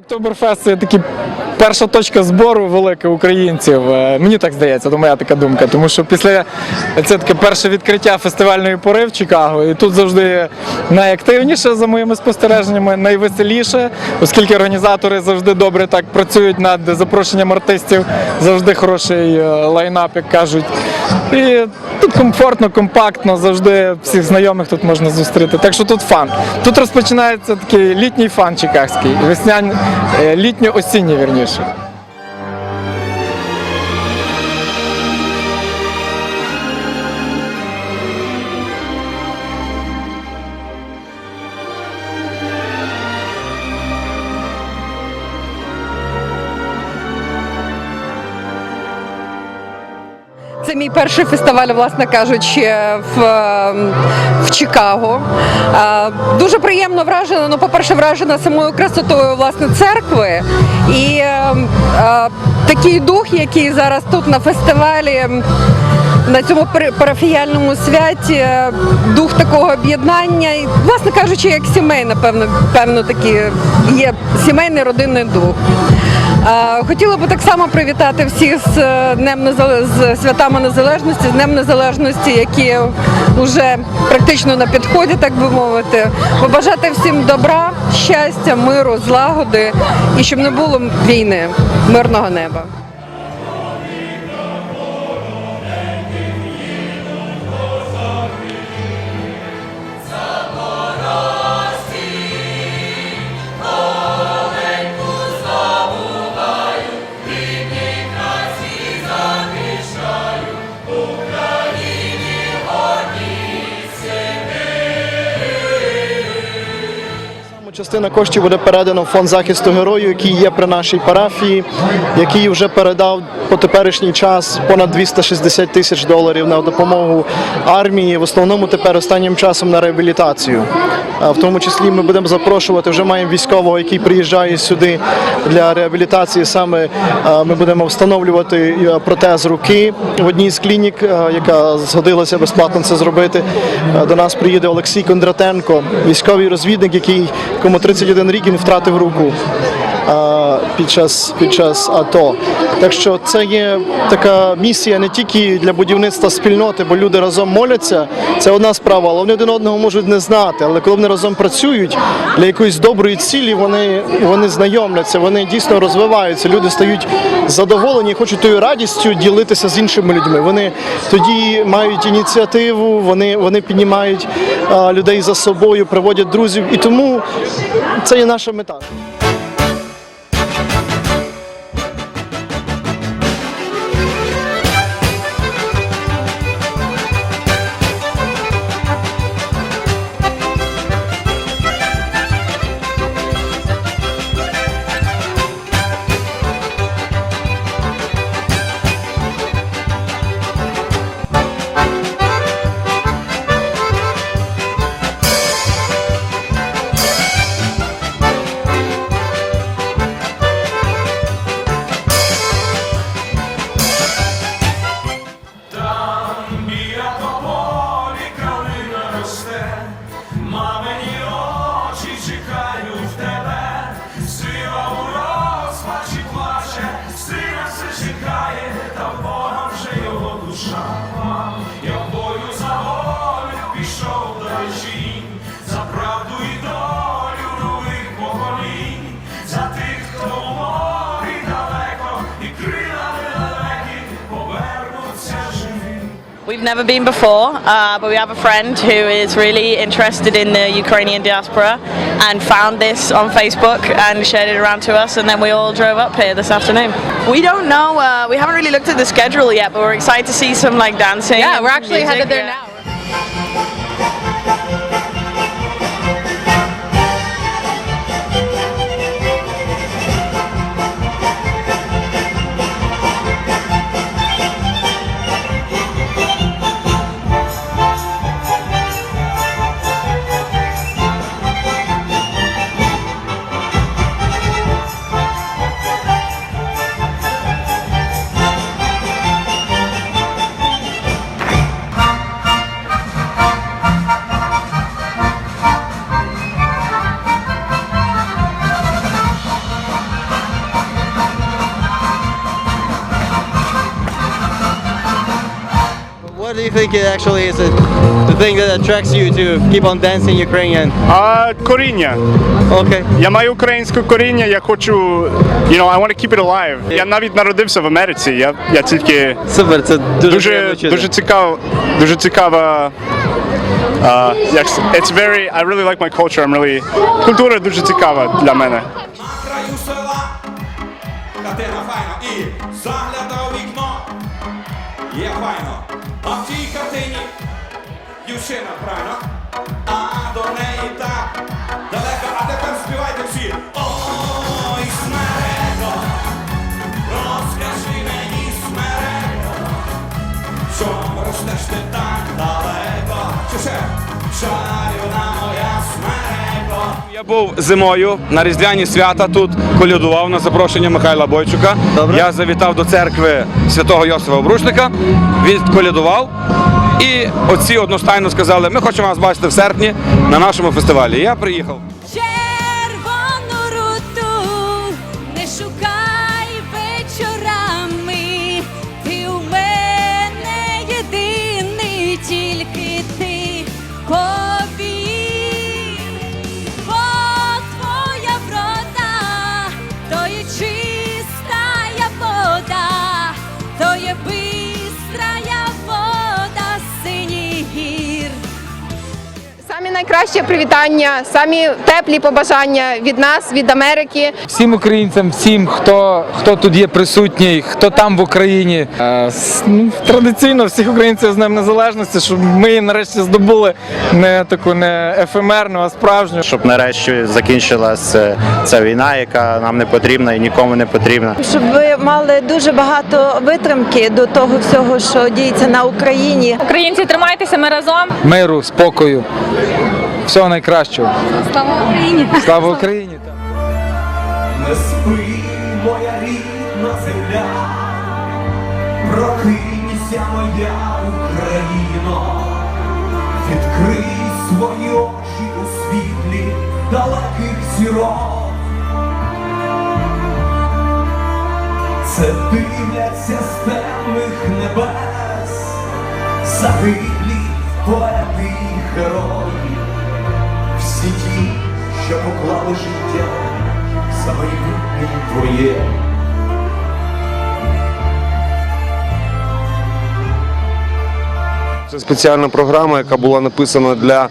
Октоберфест це такі перша точка збору велика українців. Е, Мені так здається, то моя така думка. Тому що після це таке перше відкриття фестивальної пори в Чикаго, і тут завжди найактивніше за моїми спостереженнями, найвеселіше, оскільки організатори завжди добре так працюють над запрошенням артистів, завжди хороший е, лайнап, як кажуть. І тут комфортно, компактно, завжди всіх знайомих тут можна зустріти. Так що тут фан. Тут розпочинається такий літній фан чикагський, веснян, е, літньо-осінній вірніше. soon. Це мій перший фестиваль, власне кажучи, в, в Чикаго. Дуже приємно вражена. Ну, по-перше, вражена самою красотою власне церкви. І е, е, такий дух, який зараз тут на фестивалі. На цьому пар- парафіяльному святі е, дух такого об'єднання, і, власне кажучи, як сімейне, певно, певно такі є сімейний родинний дух. Хотіла би так само привітати всіх з е, Днем Незале- з святами незалежності, з Днем Незалежності, які вже практично на підході, так би мовити. Побажати всім добра, щастя, миру, злагоди і щоб не було війни, мирного неба. Частина коштів буде передана в фонд захисту герою, який є при нашій парафії, який вже передав по теперішній час понад 260 тисяч доларів на допомогу армії. В основному тепер останнім часом на реабілітацію. В тому числі ми будемо запрошувати. Вже маємо військового, який приїжджає сюди для реабілітації. Саме ми будемо встановлювати е, протез руки в одній з клінік, е, яка згодилася безплатно це зробити. Е, До нас приїде Олексій Кондратенко, військовий розвідник, який кому 31 рік він втратив руку під час під час АТО. Так що це є така місія не тільки для будівництва спільноти, бо люди разом моляться. Це одна справа, але вони один одного можуть не знати. Але коли вони разом працюють для якоїсь доброї цілі, вони, вони знайомляться, вони дійсно розвиваються. Люди стають задоволені, хочуть тою радістю ділитися з іншими людьми. Вони тоді мають ініціативу, вони, вони піднімають а, людей за собою, приводять друзів. І тому це є наша мета. We've never been before, uh, but we have a friend who is really interested in the Ukrainian diaspora and found this on Facebook and shared it around to us, and then we all drove up here this afternoon. We don't know, uh, we haven't really looked at the schedule yet, but we're excited to see some like dancing. Yeah, we're actually music, headed there yeah. now. Think it actually is a, the thing that attracts you to keep on dancing Ukrainian? А коріння. Okay. Я маю українське коріння, я хочу, you know, I want to keep it alive. Я навіть народився в Америці. Я, я тільки Супер, це дуже, приємно дуже, чути. дуже цікаво, дуже цікава. Uh, it's very, I really like my culture. I'm really, культура дуже цікава для мене. На краю села Катерина файно і загляда у вікно. Є файно. А в тій хатині дівчина правильно. А до неї так далеко. А тепер співайте всі. Ой, смерето, розкажи мені смерето, чом ростеш ти так далеко? Чи смерето? Я був зимою на різдвяні свята тут колядував на запрошення Михайла Бойчука. Добре. Я завітав до церкви святого Йосифа Обрушника, відколядував. І оці одностайно сказали, ми хочемо вас бачити в серпні на нашому фестивалі. Я приїхав. Найкраще привітання, самі теплі побажання від нас, від Америки. Всім українцям, всім, хто, хто тут є присутній, хто там в Україні. Е, ну, традиційно всіх українців з Днем Незалежності, щоб ми нарешті здобули не таку не ефемерну, а справжню. щоб нарешті закінчилася ця війна, яка нам не потрібна і нікому не потрібна. щоб ви мали дуже багато витримки до того всього, що діється на Україні. Українці, тримайтеся, ми разом. Миру, спокою, всього найкращого. Слава Україні! Слава Україні! Не спи, моя рідна земля, прокинься, моя Україно, відкрий свої очі у світлі далеких зірок. Це дивляться з темних небес, загиблі поети і герої, що поклали життя за майбутнє твоє. Це спеціальна програма, яка була написана для,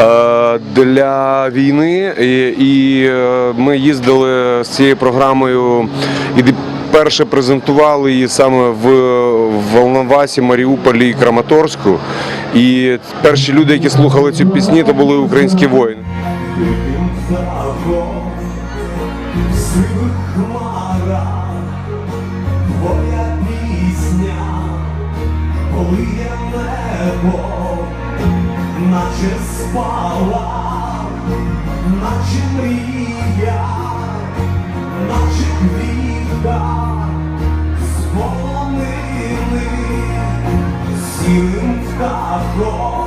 е, для війни. І, е, ми їздили з цією програмою і перше презентували її саме в Волновасі, Маріуполі і Краматорську. І перші люди, які слухали цю пісні, то були українські воїни. Птахом в сивих хмарах твоя пісня полиє небо, наче спала, наче мрія, наче квітка з полонини сірим птахом